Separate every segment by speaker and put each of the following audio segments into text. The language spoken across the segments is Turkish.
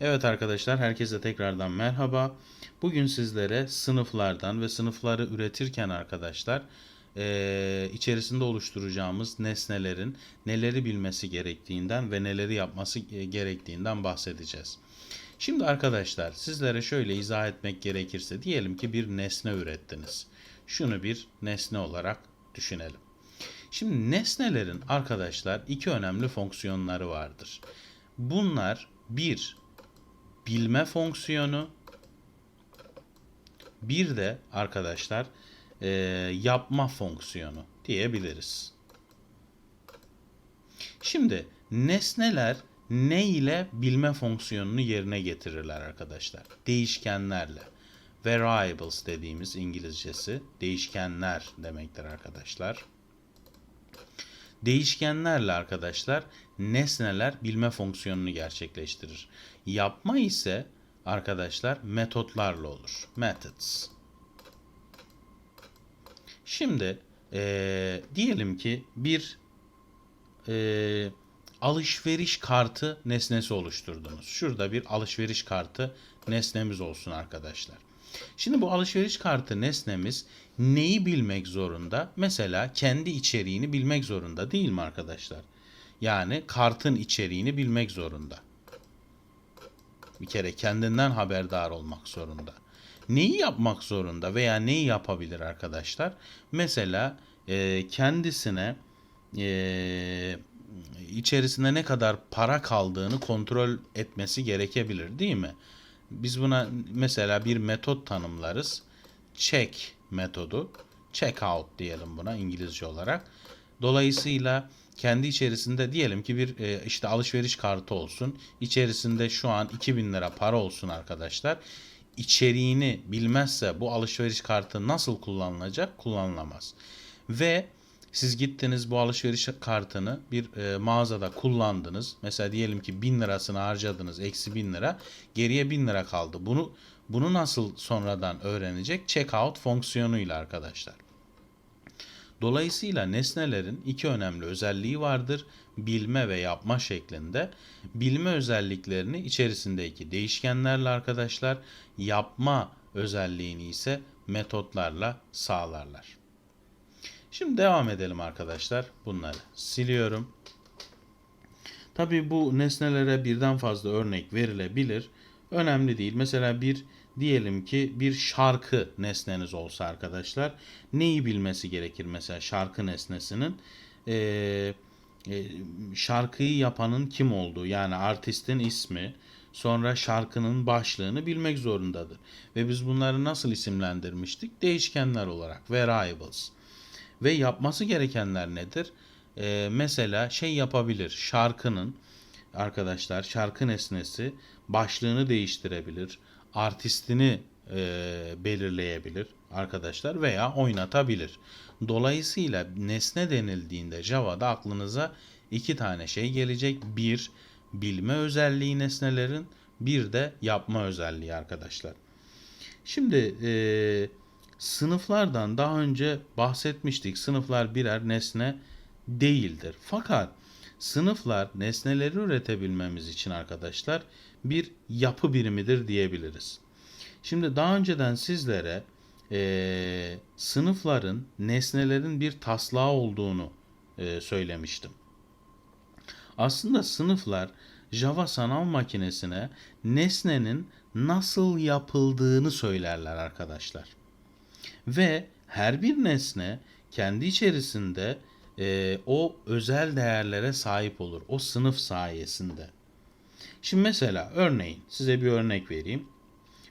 Speaker 1: Evet arkadaşlar herkese tekrardan merhaba. Bugün sizlere sınıflardan ve sınıfları üretirken arkadaşlar içerisinde oluşturacağımız nesnelerin neleri bilmesi gerektiğinden ve neleri yapması gerektiğinden bahsedeceğiz. Şimdi arkadaşlar sizlere şöyle izah etmek gerekirse diyelim ki bir nesne ürettiniz. Şunu bir nesne olarak düşünelim. Şimdi nesnelerin arkadaşlar iki önemli fonksiyonları vardır. Bunlar bir bilme fonksiyonu bir de arkadaşlar e, yapma fonksiyonu diyebiliriz. Şimdi nesneler ne ile bilme fonksiyonunu yerine getirirler arkadaşlar? Değişkenlerle. Variables dediğimiz İngilizcesi değişkenler demektir arkadaşlar. Değişkenlerle arkadaşlar nesneler bilme fonksiyonunu gerçekleştirir. Yapma ise arkadaşlar metotlarla olur. Methods. Şimdi eee, diyelim ki bir eee, alışveriş kartı nesnesi oluşturdunuz. Şurada bir alışveriş kartı nesnemiz olsun arkadaşlar. Şimdi bu alışveriş kartı nesnemiz neyi bilmek zorunda? Mesela kendi içeriğini bilmek zorunda değil mi arkadaşlar? Yani kartın içeriğini bilmek zorunda. Bir kere kendinden haberdar olmak zorunda. Neyi yapmak zorunda veya neyi yapabilir arkadaşlar? Mesela e, kendisine e, içerisinde ne kadar para kaldığını kontrol etmesi gerekebilir değil mi? Biz buna mesela bir metot tanımlarız. Check metodu. Check out diyelim buna İngilizce olarak. Dolayısıyla kendi içerisinde diyelim ki bir e, işte alışveriş kartı olsun. İçerisinde şu an 2000 lira para olsun arkadaşlar. İçeriğini bilmezse bu alışveriş kartı nasıl kullanılacak? Kullanılamaz. Ve siz gittiniz bu alışveriş kartını bir e, mağazada kullandınız. Mesela diyelim ki 1000 lirasını harcadınız. Eksi 1000 lira. Geriye 1000 lira kaldı. Bunu bunu nasıl sonradan öğrenecek? Checkout fonksiyonuyla arkadaşlar. Dolayısıyla nesnelerin iki önemli özelliği vardır. Bilme ve yapma şeklinde. Bilme özelliklerini içerisindeki değişkenlerle arkadaşlar, yapma özelliğini ise metotlarla sağlarlar. Şimdi devam edelim arkadaşlar. Bunları siliyorum. Tabii bu nesnelere birden fazla örnek verilebilir. Önemli değil. Mesela bir diyelim ki bir şarkı nesneniz olsa arkadaşlar neyi bilmesi gerekir mesela şarkı nesnesinin Ee, e, şarkıyı yapanın kim olduğu yani artistin ismi sonra şarkının başlığını bilmek zorundadır. Ve biz bunları nasıl isimlendirmiştik? Değişkenler olarak variables. Ve yapması gerekenler nedir? Ee, mesela şey yapabilir. Şarkının arkadaşlar şarkı nesnesi başlığını değiştirebilir. Artistini e, belirleyebilir arkadaşlar veya oynatabilir. Dolayısıyla nesne denildiğinde Java'da aklınıza iki tane şey gelecek. Bir, bilme özelliği nesnelerin, bir de yapma özelliği arkadaşlar. Şimdi e, sınıflardan daha önce bahsetmiştik. Sınıflar birer nesne değildir. Fakat sınıflar nesneleri üretebilmemiz için arkadaşlar bir yapı birimidir diyebiliriz. Şimdi daha önceden sizlere e, sınıfların nesnelerin bir taslağı olduğunu e, söylemiştim. Aslında sınıflar Java sanal makinesine nesnenin nasıl yapıldığını söylerler arkadaşlar. Ve her bir nesne kendi içerisinde e, o özel değerlere sahip olur. O sınıf sayesinde. Şimdi mesela örneğin size bir örnek vereyim.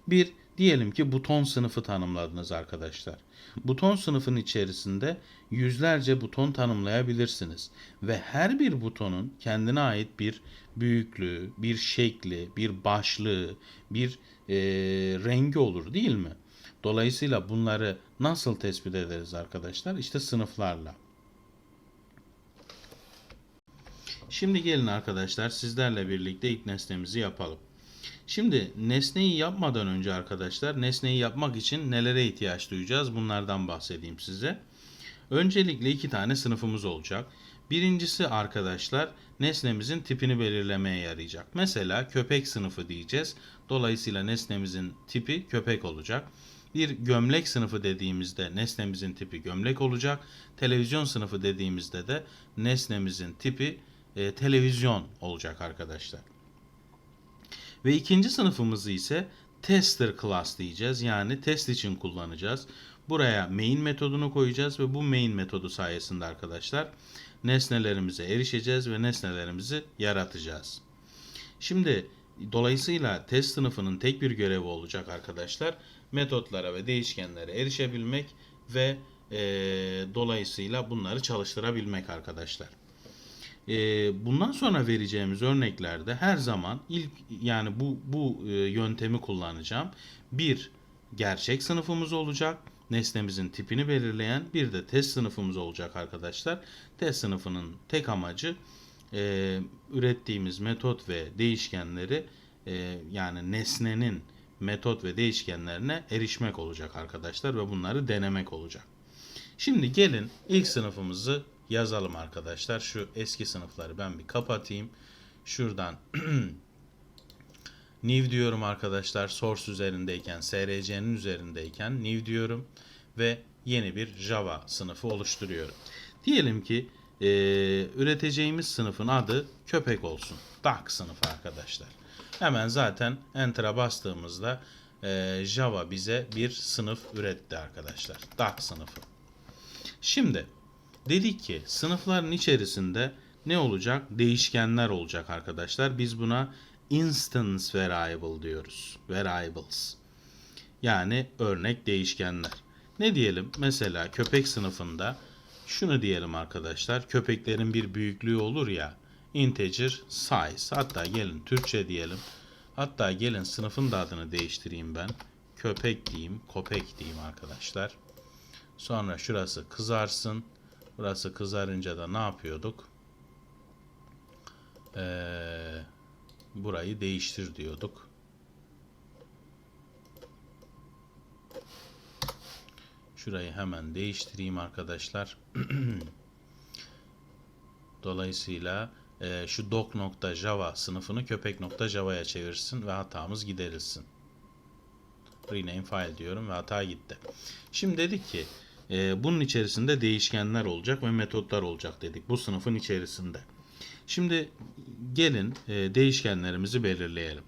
Speaker 1: Bir diyelim ki buton sınıfı tanımladınız arkadaşlar. Buton sınıfın içerisinde yüzlerce buton tanımlayabilirsiniz ve her bir butonun kendine ait bir büyüklüğü, bir şekli, bir başlığı, bir e, rengi olur değil mi? Dolayısıyla bunları nasıl tespit ederiz arkadaşlar? İşte sınıflarla. Şimdi gelin arkadaşlar sizlerle birlikte ilk nesnemizi yapalım. Şimdi nesneyi yapmadan önce arkadaşlar nesneyi yapmak için nelere ihtiyaç duyacağız bunlardan bahsedeyim size. Öncelikle iki tane sınıfımız olacak Birincisi arkadaşlar nesnemizin tipini belirlemeye yarayacak. Mesela köpek sınıfı diyeceğiz. Dolayısıyla nesnemizin tipi köpek olacak. Bir gömlek sınıfı dediğimizde nesnemizin tipi gömlek olacak. Televizyon sınıfı dediğimizde de nesnemizin tipi e, televizyon olacak arkadaşlar. Ve ikinci sınıfımızı ise tester class diyeceğiz. Yani test için kullanacağız. Buraya main metodunu koyacağız ve bu main metodu sayesinde arkadaşlar nesnelerimize erişeceğiz ve nesnelerimizi yaratacağız. Şimdi dolayısıyla test sınıfının tek bir görevi olacak arkadaşlar. Metotlara ve değişkenlere erişebilmek ve e, dolayısıyla bunları çalıştırabilmek arkadaşlar. E, bundan sonra vereceğimiz örneklerde her zaman ilk yani bu bu e, yöntemi kullanacağım. Bir gerçek sınıfımız olacak. Nesnemizin tipini belirleyen bir de test sınıfımız olacak arkadaşlar. Test sınıfının tek amacı e, ürettiğimiz metot ve değişkenleri e, yani nesnenin metot ve değişkenlerine erişmek olacak arkadaşlar ve bunları denemek olacak. Şimdi gelin ilk sınıfımızı yazalım arkadaşlar. Şu eski sınıfları ben bir kapatayım. Şuradan new diyorum arkadaşlar. Source üzerindeyken, src'nin üzerindeyken new diyorum ve yeni bir Java sınıfı oluşturuyorum. Diyelim ki e, üreteceğimiz sınıfın adı köpek olsun. Dog sınıfı arkadaşlar. Hemen zaten Enter'a bastığımızda e, Java bize bir sınıf üretti arkadaşlar. Dog sınıfı. Şimdi dedik ki sınıfların içerisinde ne olacak? Değişkenler olacak arkadaşlar. Biz buna instance variable diyoruz. Variables. Yani örnek değişkenler. Ne diyelim? Mesela köpek sınıfında şunu diyelim arkadaşlar. Köpeklerin bir büyüklüğü olur ya. Integer size. Hatta gelin Türkçe diyelim. Hatta gelin sınıfın da adını değiştireyim ben. Köpek diyeyim, köpek diyeyim arkadaşlar. Sonra şurası kızarsın. Burası kızarınca da ne yapıyorduk? Ee, burayı değiştir diyorduk. Şurayı hemen değiştireyim arkadaşlar. Dolayısıyla e, şu doc.java sınıfını köpek.java'ya çevirsin ve hatamız giderilsin. Rename file diyorum ve hata gitti. Şimdi dedik ki e, bunun içerisinde değişkenler olacak ve metotlar olacak dedik bu sınıfın içerisinde. Şimdi gelin e, değişkenlerimizi belirleyelim.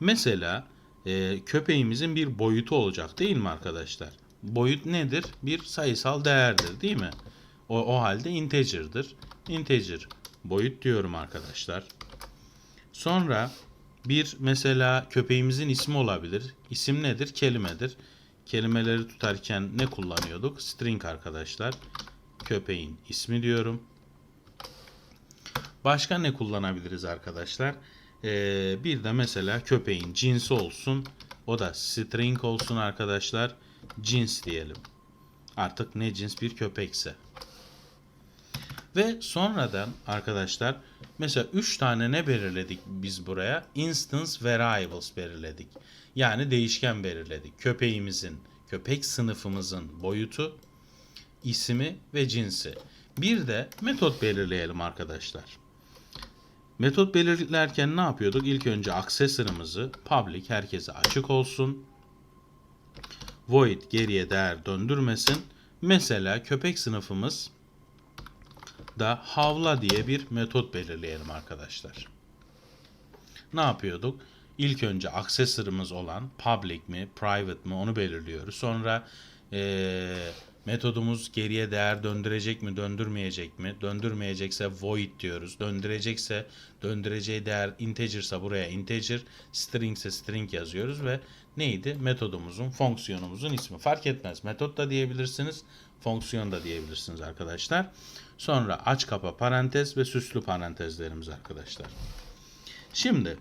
Speaker 1: Mesela e, köpeğimizin bir boyutu olacak değil mi arkadaşlar? Boyut nedir? Bir sayısal değerdir değil mi? O, o halde integer'dır. Integer boyut diyorum arkadaşlar. Sonra bir mesela köpeğimizin ismi olabilir. İsim nedir? Kelimedir. Kelimeleri tutarken ne kullanıyorduk? String arkadaşlar. Köpeğin ismi diyorum. Başka ne kullanabiliriz arkadaşlar? Ee, bir de mesela köpeğin cinsi olsun. O da string olsun arkadaşlar. Cins diyelim. Artık ne cins bir köpekse. Ve sonradan arkadaşlar mesela 3 tane ne belirledik biz buraya? Instance variables belirledik. Yani değişken belirledik. Köpeğimizin, köpek sınıfımızın boyutu, ismi ve cinsi. Bir de metot belirleyelim arkadaşlar. Metot belirlerken ne yapıyorduk? İlk önce accessor'ımızı public herkese açık olsun. Void geriye değer döndürmesin. Mesela köpek sınıfımız da havla diye bir metot belirleyelim arkadaşlar. Ne yapıyorduk? İlk önce accessor'ımız olan public mi, private mi onu belirliyoruz. Sonra ee, metodumuz geriye değer döndürecek mi, döndürmeyecek mi? Döndürmeyecekse void diyoruz. Döndürecekse döndüreceği değer integer'sa buraya integer, string ise string yazıyoruz ve neydi? Metodumuzun, fonksiyonumuzun ismi. Fark etmez. Metot da diyebilirsiniz, fonksiyon da diyebilirsiniz arkadaşlar. Sonra aç kapa parantez ve süslü parantezlerimiz arkadaşlar. Şimdi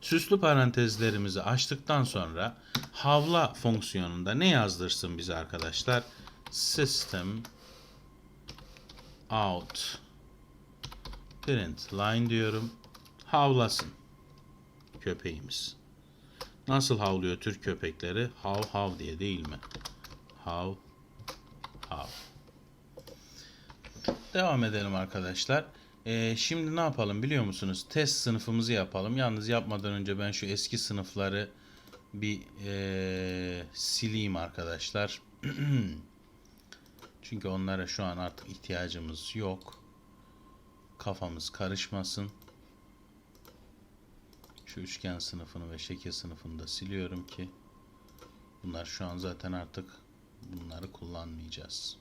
Speaker 1: süslü parantezlerimizi açtıktan sonra havla fonksiyonunda ne yazdırsın bize arkadaşlar? System out print line diyorum. Havlasın köpeğimiz. Nasıl havlıyor Türk köpekleri? Hav hav diye değil mi? Hav hav. Devam edelim arkadaşlar. Ee, şimdi ne yapalım biliyor musunuz? Test sınıfımızı yapalım. Yalnız yapmadan önce ben şu eski sınıfları bir ee, sileyim arkadaşlar. Çünkü onlara şu an artık ihtiyacımız yok. Kafamız karışmasın. Şu üçgen sınıfını ve şekil sınıfını da siliyorum ki bunlar şu an zaten artık bunları kullanmayacağız.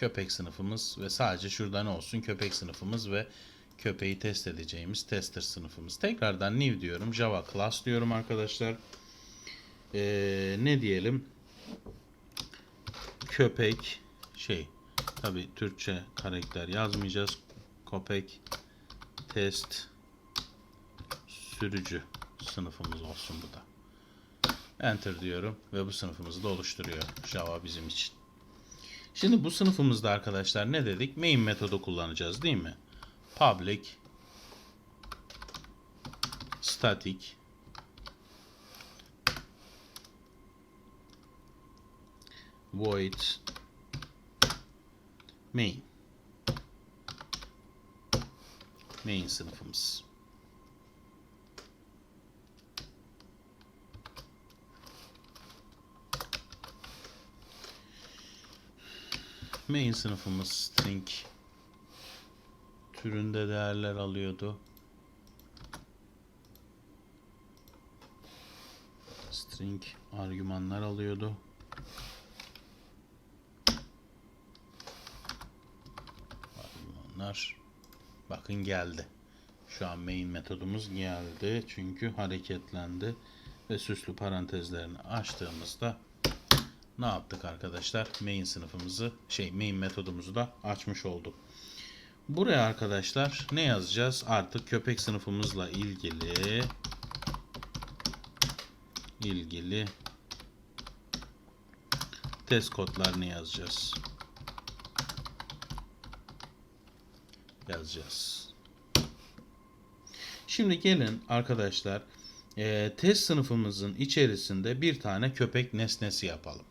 Speaker 1: Köpek sınıfımız ve sadece şurada ne olsun köpek sınıfımız ve köpeği test edeceğimiz tester sınıfımız. Tekrardan new diyorum. Java class diyorum arkadaşlar. Ee, ne diyelim? Köpek şey tabi Türkçe karakter yazmayacağız. Köpek test sürücü sınıfımız olsun bu da. Enter diyorum ve bu sınıfımızı da oluşturuyor Java bizim için. Şimdi bu sınıfımızda arkadaşlar ne dedik? Main metodu kullanacağız değil mi? Public static void main main sınıfımız. Main sınıfımız string türünde değerler alıyordu. String argümanlar alıyordu. Argümanlar bakın geldi. Şu an main metodumuz geldi. Çünkü hareketlendi ve süslü parantezlerini açtığımızda ne yaptık arkadaşlar? Main sınıfımızı şey main metodumuzu da açmış olduk. Buraya arkadaşlar ne yazacağız? Artık köpek sınıfımızla ilgili ilgili test kodlarını yazacağız. Yazacağız. Şimdi gelin arkadaşlar e, test sınıfımızın içerisinde bir tane köpek nesnesi yapalım.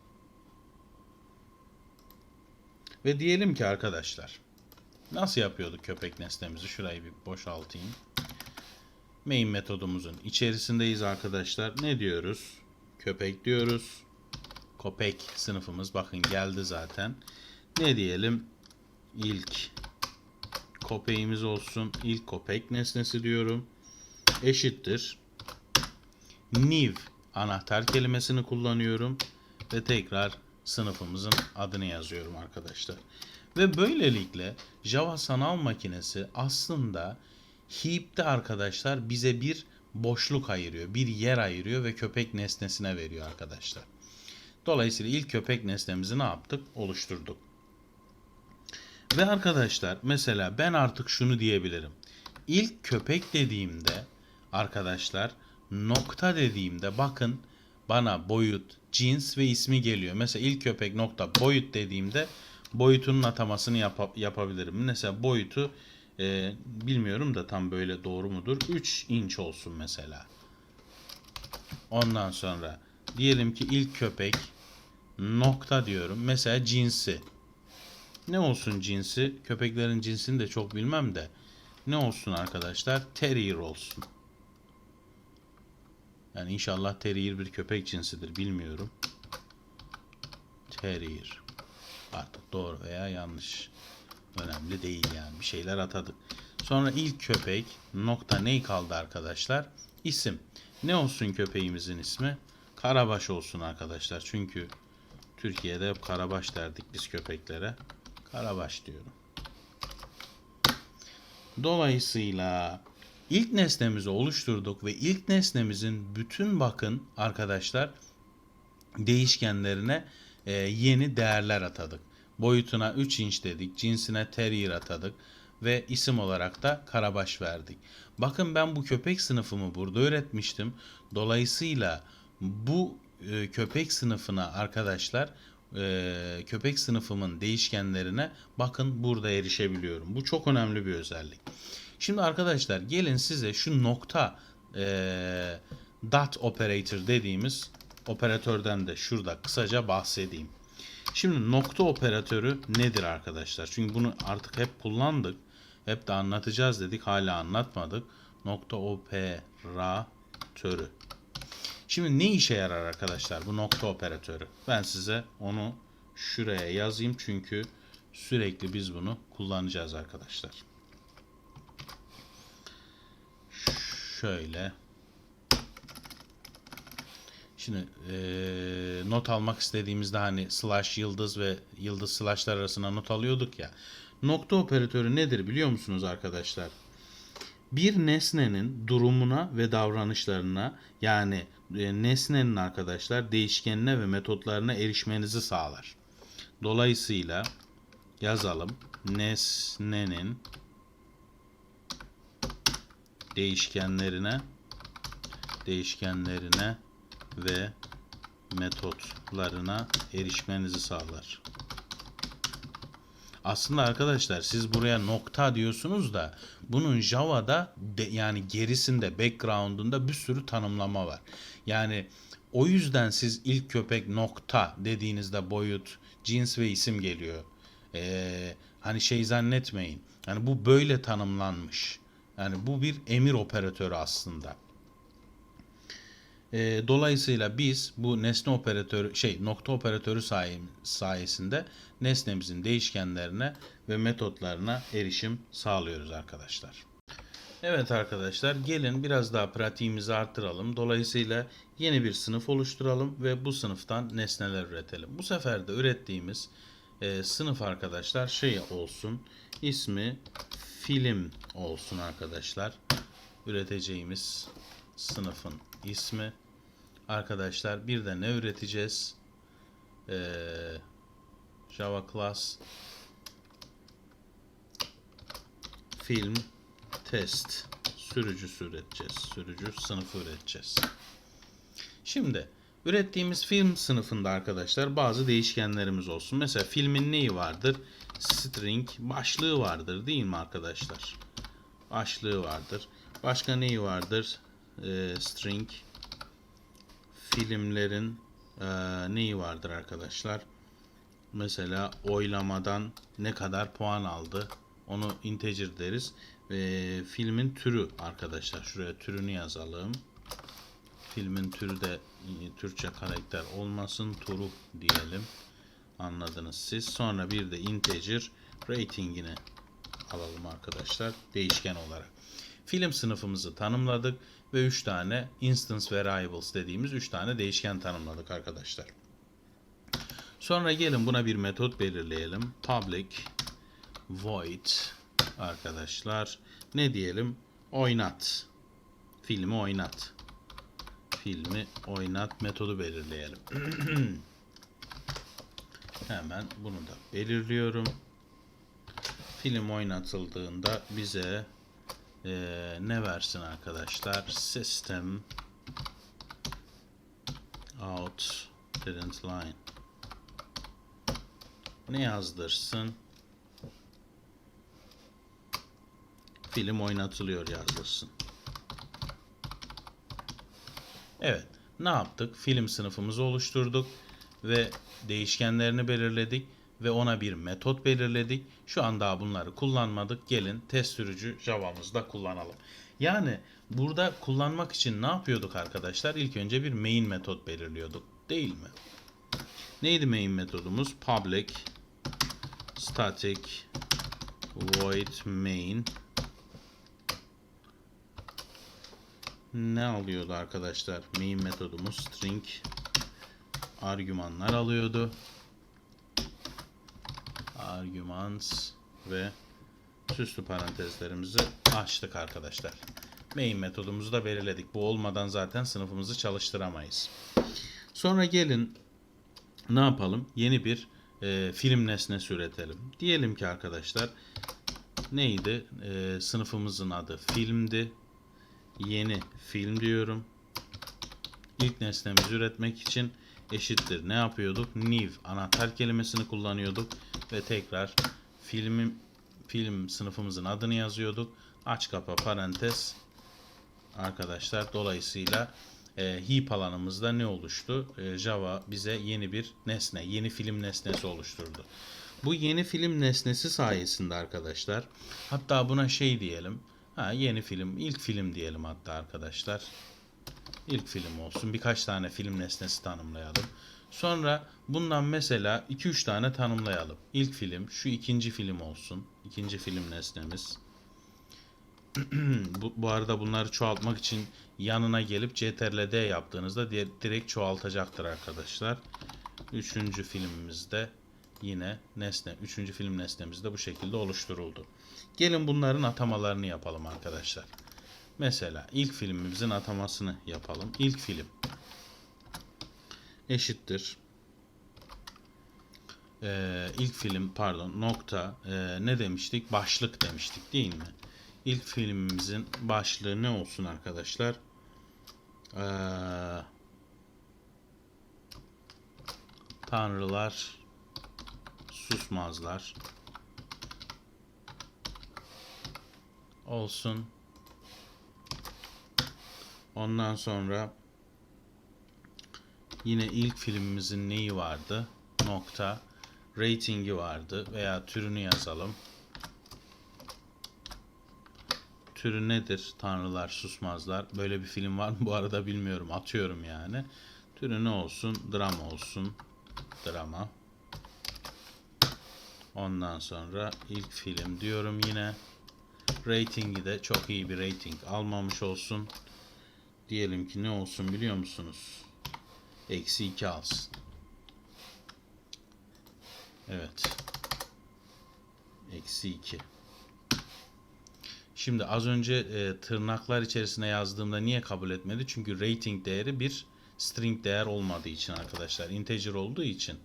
Speaker 1: Ve diyelim ki arkadaşlar nasıl yapıyorduk köpek nesnemizi? Şurayı bir boşaltayım. Main metodumuzun içerisindeyiz arkadaşlar. Ne diyoruz? Köpek diyoruz. Köpek sınıfımız bakın geldi zaten. Ne diyelim? İlk köpeğimiz olsun. İlk köpek nesnesi diyorum. Eşittir. New anahtar kelimesini kullanıyorum. Ve tekrar sınıfımızın adını yazıyorum arkadaşlar. Ve böylelikle Java sanal makinesi aslında heap'te arkadaşlar bize bir boşluk ayırıyor, bir yer ayırıyor ve köpek nesnesine veriyor arkadaşlar. Dolayısıyla ilk köpek nesnemizi ne yaptık? Oluşturduk. Ve arkadaşlar mesela ben artık şunu diyebilirim. İlk köpek dediğimde arkadaşlar nokta dediğimde bakın bana boyut, cins ve ismi geliyor. Mesela ilk köpek nokta boyut dediğimde boyutunun atamasını yap yapabilirim. Mesela boyutu e, bilmiyorum da tam böyle doğru mudur? 3 inç olsun mesela. Ondan sonra diyelim ki ilk köpek nokta diyorum. Mesela cinsi. Ne olsun cinsi? Köpeklerin cinsini de çok bilmem de. Ne olsun arkadaşlar? Terrier olsun. Yani inşallah terrier bir köpek cinsidir bilmiyorum. Terrier. Artık doğru veya yanlış. Önemli değil yani. Bir şeyler atadık. Sonra ilk köpek nokta ne kaldı arkadaşlar? İsim. Ne olsun köpeğimizin ismi? Karabaş olsun arkadaşlar. Çünkü Türkiye'de hep Karabaş derdik biz köpeklere. Karabaş diyorum. Dolayısıyla ilk nesnemizi oluşturduk ve ilk nesnemizin bütün bakın arkadaşlar değişkenlerine e, yeni değerler atadık. Boyutuna 3 inç dedik, cinsine terrier atadık ve isim olarak da karabaş verdik. Bakın ben bu köpek sınıfımı burada öğretmiştim. Dolayısıyla bu e, köpek sınıfına arkadaşlar e, köpek sınıfımın değişkenlerine bakın burada erişebiliyorum. Bu çok önemli bir özellik. Şimdi arkadaşlar gelin size şu nokta e, dot operator dediğimiz operatörden de şurada kısaca bahsedeyim. Şimdi nokta operatörü nedir arkadaşlar? Çünkü bunu artık hep kullandık. Hep de anlatacağız dedik. Hala anlatmadık. Nokta operatörü. Şimdi ne işe yarar arkadaşlar bu nokta operatörü? Ben size onu şuraya yazayım çünkü sürekli biz bunu kullanacağız arkadaşlar. Şöyle. Şimdi eee, not almak istediğimizde hani slash yıldız ve yıldız slashlar arasında not alıyorduk ya. Nokta operatörü nedir biliyor musunuz arkadaşlar? bir nesnenin durumuna ve davranışlarına yani e, nesnenin arkadaşlar değişkenine ve metotlarına erişmenizi sağlar. Dolayısıyla yazalım nesnenin değişkenlerine değişkenlerine ve metotlarına erişmenizi sağlar. Aslında arkadaşlar siz buraya nokta diyorsunuz da bunun Java'da de, yani gerisinde background'unda bir sürü tanımlama var. Yani o yüzden siz ilk köpek nokta dediğinizde boyut, cins ve isim geliyor. Ee, hani şey zannetmeyin. Yani bu böyle tanımlanmış. Yani bu bir emir operatörü aslında. E, dolayısıyla biz bu nesne operatörü şey nokta operatörü sayem- sayesinde nesnemizin değişkenlerine ve metotlarına erişim sağlıyoruz arkadaşlar. Evet arkadaşlar gelin biraz daha pratiğimizi arttıralım. Dolayısıyla yeni bir sınıf oluşturalım ve bu sınıftan nesneler üretelim. Bu sefer de ürettiğimiz e, sınıf arkadaşlar şey olsun. ismi film olsun arkadaşlar. Üreteceğimiz sınıfın ismi. Arkadaşlar bir de ne üreteceğiz? Ee, Java class film test sürücüsü üreteceğiz. Sürücü sınıfı üreteceğiz. Şimdi ürettiğimiz film sınıfında arkadaşlar bazı değişkenlerimiz olsun. Mesela filmin neyi vardır? String başlığı vardır değil mi arkadaşlar? Başlığı vardır. Başka neyi vardır? Ee, string filmlerin e, neyi vardır arkadaşlar? Mesela oylamadan ne kadar puan aldı onu integer deriz. Ve filmin türü arkadaşlar. Şuraya türünü yazalım. Filmin türü de e, Türkçe karakter olmasın. Turu diyelim. Anladınız siz. Sonra bir de integer ratingini alalım arkadaşlar. Değişken olarak. Film sınıfımızı tanımladık ve 3 tane instance variables dediğimiz 3 tane değişken tanımladık arkadaşlar. Sonra gelin buna bir metot belirleyelim. Public void arkadaşlar. Ne diyelim? Oynat. Filmi oynat. Filmi oynat metodu belirleyelim. Hemen bunu da belirliyorum. Film oynatıldığında bize ee, ne versin arkadaşlar? System out didn't line. Ne yazdırsın? Film oynatılıyor yazdırsın. Evet. Ne yaptık? Film sınıfımızı oluşturduk ve değişkenlerini belirledik ve ona bir metot belirledik. Şu an daha bunları kullanmadık. Gelin test sürücü Java'mızda kullanalım. Yani burada kullanmak için ne yapıyorduk arkadaşlar? İlk önce bir main metot belirliyorduk. Değil mi? Neydi main metodumuz? Public static void main ne alıyordu arkadaşlar? Main metodumuz string argümanlar alıyordu arguments ve süslü parantezlerimizi açtık arkadaşlar. Main metodumuzu da belirledik. Bu olmadan zaten sınıfımızı çalıştıramayız. Sonra gelin ne yapalım? Yeni bir e, film nesnesi üretelim. Diyelim ki arkadaşlar neydi? E, sınıfımızın adı filmdi. Yeni film diyorum. İlk nesnemizi üretmek için eşittir. Ne yapıyorduk? New anahtar kelimesini kullanıyorduk ve tekrar filmin film sınıfımızın adını yazıyorduk. Aç kapa parantez arkadaşlar. Dolayısıyla e, heap alanımızda ne oluştu? E, Java bize yeni bir nesne, yeni film nesnesi oluşturdu. Bu yeni film nesnesi sayesinde arkadaşlar, hatta buna şey diyelim, ha, yeni film, ilk film diyelim hatta arkadaşlar. İlk film olsun. Birkaç tane film nesnesi tanımlayalım. Sonra bundan mesela 2-3 tane tanımlayalım. İlk film, şu ikinci film olsun. İkinci film nesnemiz. bu, bu arada bunları çoğaltmak için yanına gelip CTRL-D yaptığınızda di- direkt çoğaltacaktır arkadaşlar. Üçüncü filmimizde yine nesne, üçüncü film nesnemiz de bu şekilde oluşturuldu. Gelin bunların atamalarını yapalım arkadaşlar. Mesela ilk filmimizin atamasını yapalım. İlk film eşittir. Ee, ilk film pardon nokta ee, ne demiştik? Başlık demiştik değil mi? İlk filmimizin başlığı ne olsun arkadaşlar? Ee, tanrılar susmazlar olsun. Ondan sonra yine ilk filmimizin neyi vardı? Nokta. Ratingi vardı veya türünü yazalım. Türü nedir? Tanrılar susmazlar. Böyle bir film var mı? Bu arada bilmiyorum. Atıyorum yani. Türü ne olsun? Drama olsun. Drama. Ondan sonra ilk film diyorum yine. Ratingi de çok iyi bir rating almamış olsun. Diyelim ki ne olsun biliyor musunuz? Eksi 2 alsın. Evet. Eksi 2. Şimdi az önce e, tırnaklar içerisine yazdığımda niye kabul etmedi? Çünkü rating değeri bir string değer olmadığı için arkadaşlar. Integer olduğu için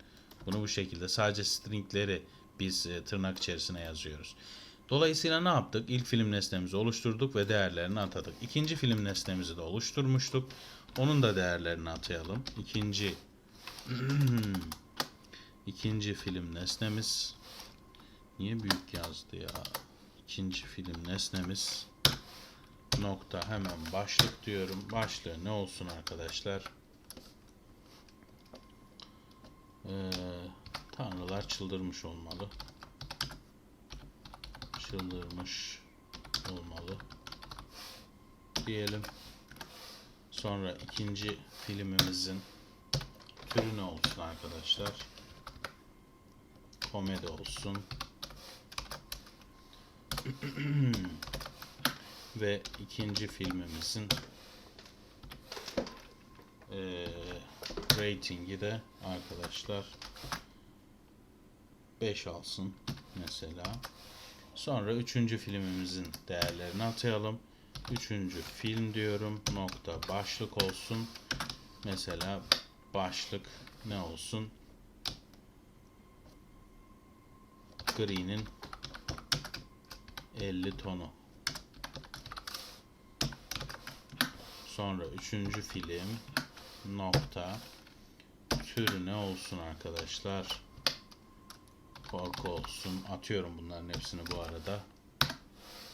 Speaker 1: bunu bu şekilde sadece stringleri biz e, tırnak içerisine yazıyoruz. Dolayısıyla ne yaptık? İlk film nesnemizi oluşturduk ve değerlerini atadık. İkinci film nesnemizi de oluşturmuştuk. Onun da değerlerini atayalım. İkinci ikinci film nesnemiz niye büyük yazdı ya? İkinci film nesnemiz nokta hemen başlık diyorum. Başlığı ne olsun arkadaşlar? Ee, tanrılar çıldırmış olmalı çıldırmış olmalı diyelim. Sonra ikinci filmimizin türü ne olsun arkadaşlar? Komedi olsun. Ve ikinci filmimizin eee ratingi de arkadaşlar 5 alsın mesela. Sonra üçüncü filmimizin değerlerini atayalım. Üçüncü film diyorum. Nokta başlık olsun. Mesela başlık ne olsun? Green'in 50 tonu. Sonra üçüncü film nokta türü ne olsun arkadaşlar? Korku olsun. Atıyorum bunların hepsini bu arada.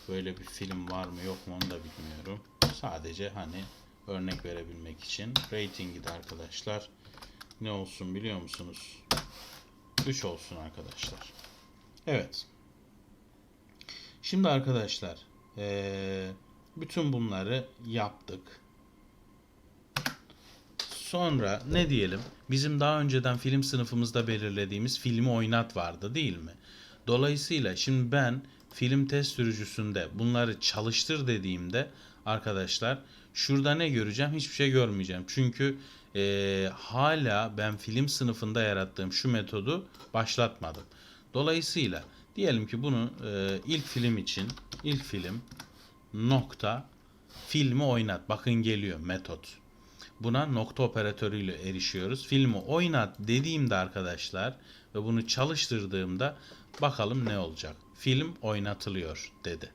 Speaker 1: Böyle bir film var mı yok mu onu da bilmiyorum. Sadece hani örnek verebilmek için. Ratingi de arkadaşlar ne olsun biliyor musunuz? 3 olsun arkadaşlar. Evet. Şimdi arkadaşlar eee, bütün bunları yaptık. Sonra ne diyelim? Bizim daha önceden film sınıfımızda belirlediğimiz filmi oynat vardı değil mi? Dolayısıyla şimdi ben film test sürücüsünde bunları çalıştır dediğimde arkadaşlar şurada ne göreceğim? Hiçbir şey görmeyeceğim. Çünkü eee, hala ben film sınıfında yarattığım şu metodu başlatmadım. Dolayısıyla diyelim ki bunu eee, ilk film için ilk film nokta filmi oynat. Bakın geliyor metot. Buna nokta operatörüyle erişiyoruz. Filmi oynat dediğimde arkadaşlar ve bunu çalıştırdığımda bakalım ne olacak. Film oynatılıyor dedi.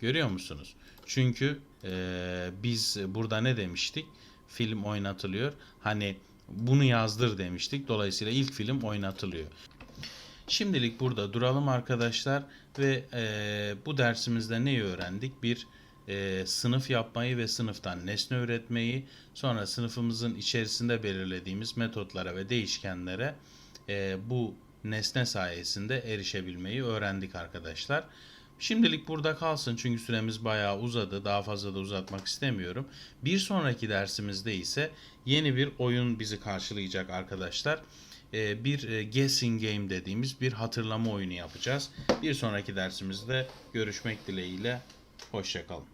Speaker 1: Görüyor musunuz? Çünkü eee, biz burada ne demiştik? Film oynatılıyor. Hani bunu yazdır demiştik. Dolayısıyla ilk film oynatılıyor. Şimdilik burada duralım arkadaşlar ve eee, bu dersimizde neyi öğrendik? Bir e, sınıf yapmayı ve sınıftan nesne üretmeyi, sonra sınıfımızın içerisinde belirlediğimiz metotlara ve değişkenlere e, bu nesne sayesinde erişebilmeyi öğrendik arkadaşlar. Şimdilik burada kalsın çünkü süremiz bayağı uzadı. Daha fazla da uzatmak istemiyorum. Bir sonraki dersimizde ise yeni bir oyun bizi karşılayacak arkadaşlar. Ee, Bir e, guessing game dediğimiz bir hatırlama oyunu yapacağız. Bir sonraki dersimizde görüşmek dileğiyle. Hoşçakalın.